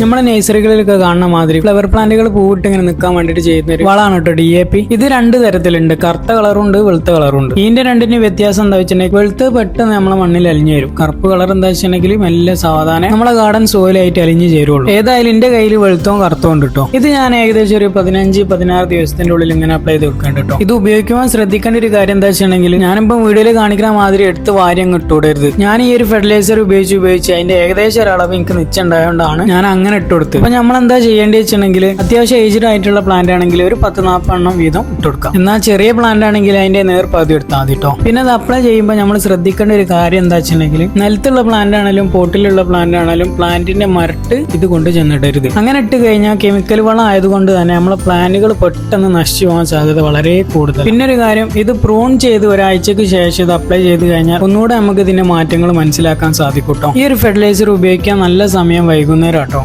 നമ്മുടെ നഴ്സറികളിലൊക്കെ കാണുന്ന മാതിരി ഫ്ലവർ പ്ലാന്റുകൾ പൂവിട്ട് ഇങ്ങനെ നിൽക്കാൻ വേണ്ടിയിട്ട് ചെയ്യുന്ന ഒരു വളമാണ് കേട്ടോ ഡി എ പി ഇത് രണ്ട് തരത്തിലുണ്ട്. കറുത്ത കളറുണ്ട് വെളുത്ത കളറുണ്ട് ഇതിന്റെ രണ്ടിന് വ്യത്യാസം എന്താ വെച്ചിട്ടുണ്ടെങ്കിൽ വെളുത്ത് പെട്ടെന്ന് നമ്മളെ മണ്ണിൽ അലിഞ്ഞു വരും. കറുപ്പ് കളർ എന്താ വെച്ചിട്ടുണ്ടെങ്കിൽ മെല്ലെ സാധാരണ നമ്മളെ ഗാർഡൻ സോയിലായിട്ട് അലിഞ്ഞു ചേരുള്ളൂ. ഏതായാലും എന്റെ കയ്യിൽ വെളുത്തവും കറുത്തവും ഉണ്ട് കേട്ടോ. ഇത് ഞാൻ ഏകദേശം ഒരു പതിനഞ്ച് പതിനാറ് ദിവസത്തിന്റെ ഉള്ളിൽ ഇങ്ങനെ അപ്ലൈ ചെയ്ത് വെക്കേണ്ട കേട്ടോ. ഇത് ഉപയോഗിക്കുവാൻ ശ്രദ്ധിക്കേണ്ട ഒരു കാര്യം എന്താ വെച്ചിട്ടുണ്ടെങ്കിൽ ഞാനിപ്പോൾ വീഡിയോയിൽ കാണിക്കുന്ന മാതിരി എടുത്ത് വാര്യം കിട്ടൂടരുത് ഞാൻ ഈ ഒരു ഫെർട്ടിലൈസർ ഉപയോഗിച്ച് ഉപയോഗിച്ച് അതിന്റെ ഏകദേശം ഒരു അളവ് എനിക്ക് നിശ്ചയുണ്ടായതുകൊണ്ടാണ് ഞാൻ അങ്ങനെ ഇട്ട് കൊടുത്ത് അപ്പൊ നമ്മൾ എന്താ ചെയ്യേണ്ടി വെച്ചിട്ടുണ്ടെങ്കിൽ അത്യാവശ്യം ഏജ്ഡ് ആയിട്ടുള്ള പ്ലാന്റ് ആണെങ്കിൽ ഒരു പത്ത് നാൽപ്പെണ്ണം വീതം ഇട്ട് കൊടുക്കാം. എന്നാൽ ചെറിയ പ്ലാന്റ് ആണെങ്കിൽ അതിന്റെ നേർ പകുതി എടുത്താൽ മതി കേട്ടോ പിന്നെ അത് അപ്ലൈ ചെയ്യുമ്പോൾ നമ്മൾ ശ്രദ്ധിക്കേണ്ട ഒരു കാര്യം എന്താ വെച്ചിട്ടുണ്ടെങ്കിൽ നിലത്തുള്ള പ്ലാന്റ് ആണെങ്കിലും പോട്ടിലുള്ള പ്ലാന്റ് ആണെങ്കിലും പ്ലാന്റിന്റെ മരട്ട് ഇത് കൊണ്ട് ചെന്നിടരുത്. അങ്ങനെ ഇട്ട് കഴിഞ്ഞാൽ കെമിക്കൽ വളം ആയതുകൊണ്ട് തന്നെ നമ്മളെ പ്ലാന്റുകൾ പെട്ടെന്ന് നശിച്ചു പോകാൻ സാധ്യത വളരെ കൂടുതൽ. പിന്നെ ഒരു കാര്യം ഇത് പ്രൂൺ ചെയ്ത് ഒരാഴ്ചക്ക് ശേഷം ഇത് അപ്ലൈ ചെയ്ത് കഴിഞ്ഞാൽ ഒന്നുകൂടെ നമുക്ക് ഇതിന്റെ മാറ്റങ്ങൾ മനസ്സിലാക്കാൻ സാധിക്കും കേട്ടോ ഈ ഒരു ഫെർട്ടിലൈസർ ഉപയോഗിക്കാൻ നല്ല സമയം വൈകുന്നേരം കേട്ടോ